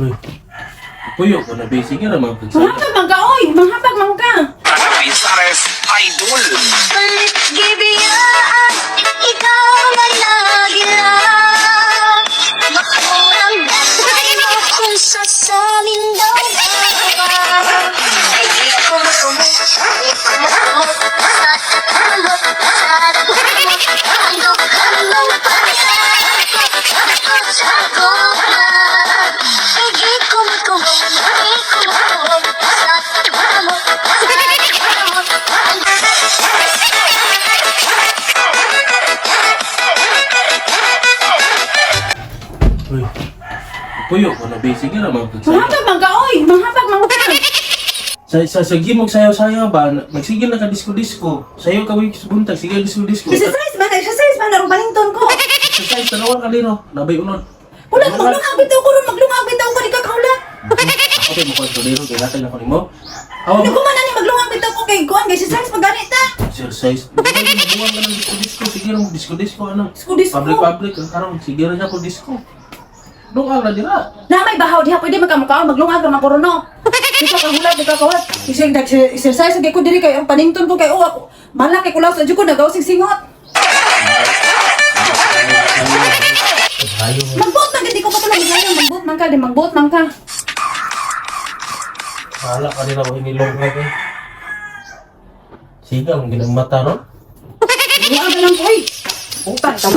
Uy. Puyo ko na basic yun naman pagsayo. Manghabag man ka, oy! Manghabag man ka! Pisares Idol. Palit gibiyaan, ikaw man lagi lang Makurang tayo kung sasamin Uy. Puyo na basic yun naman. Manghabag man ka, oy! Manghabag man ka! Sa sa sa gimog sayaw-sayaw ba, magsigil na ka disco-disco. Sayo ka wig buntag, sige disco-disco. Exercise man, exercise man, arong balington ko! Sa size tanawan ka lino, nabay unod. Wala, maglungag bitaw ko ron, maglungag bitaw ko, di ka kaulat! Ako pa mo kontrolero kay natay na ko nimo. Awa Hindi mo ko man na ni maglungag bitaw ko kay Kuan, kay exercise maganit ta! exercise. Di ba yung mabuhan ka ng disco-disco, sige rin disco-disco ano. Disco-disco. Public-public, karon sige rin ako disco. Ka na dira. Na may bahaw diha pwede magkamukha maglungag ra mapuruno. Di ka kahulat, di ka kahulat. Isig nag exercise gyud ko diri kay ang panington ko kay oh ako. Malak kay kulaw sa ko nagaw sig singot. Mo. Magbot man gid di ko patulog ngayon, magbot man ka, di magbot man ka. Wala ka nila ko inilong ka kay. Sige, ang ginang mata no? Di ang lang ko. Upat ta.